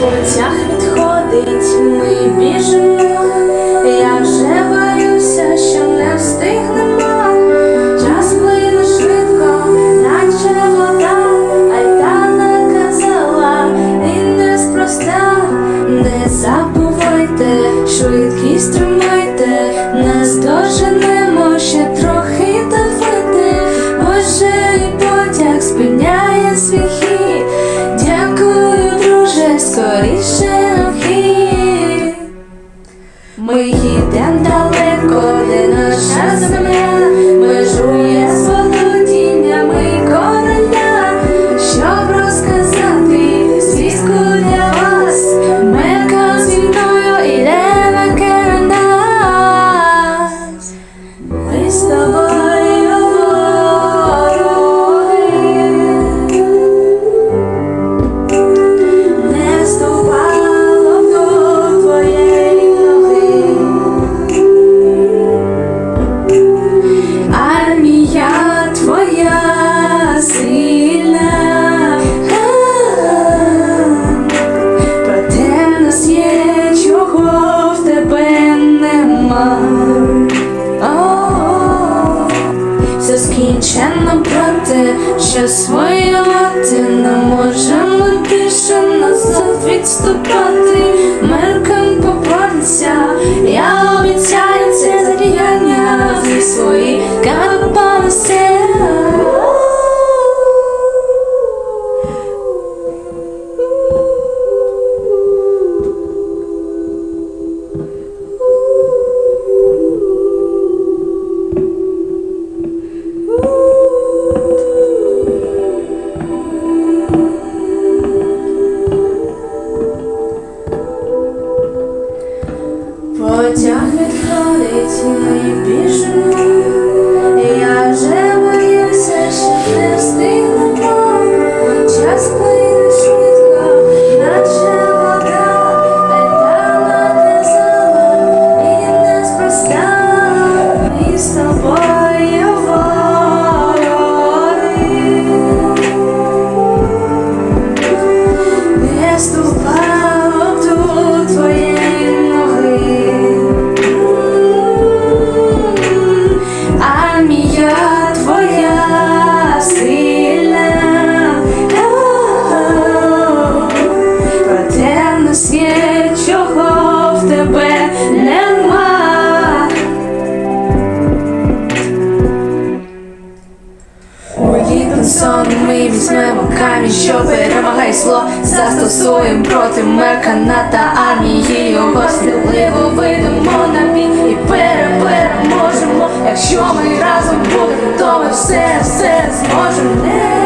потяг відходить, ми біжимо. Я вже боюся, що не встигнемо. Час плине швидко, наче вода, Альта наказала і неспроста. Не забувайте, швидкість тримайте, нас дожене. знати, що своє мати не можемо тише назад відступати. Ті біжу. Піднімемо камінь, що перемагай зло. Застосуємо проти меркана та армії Його сміливо вийдемо на бій і переможемо Якщо ми разом будемо, то ми все, все зможемо.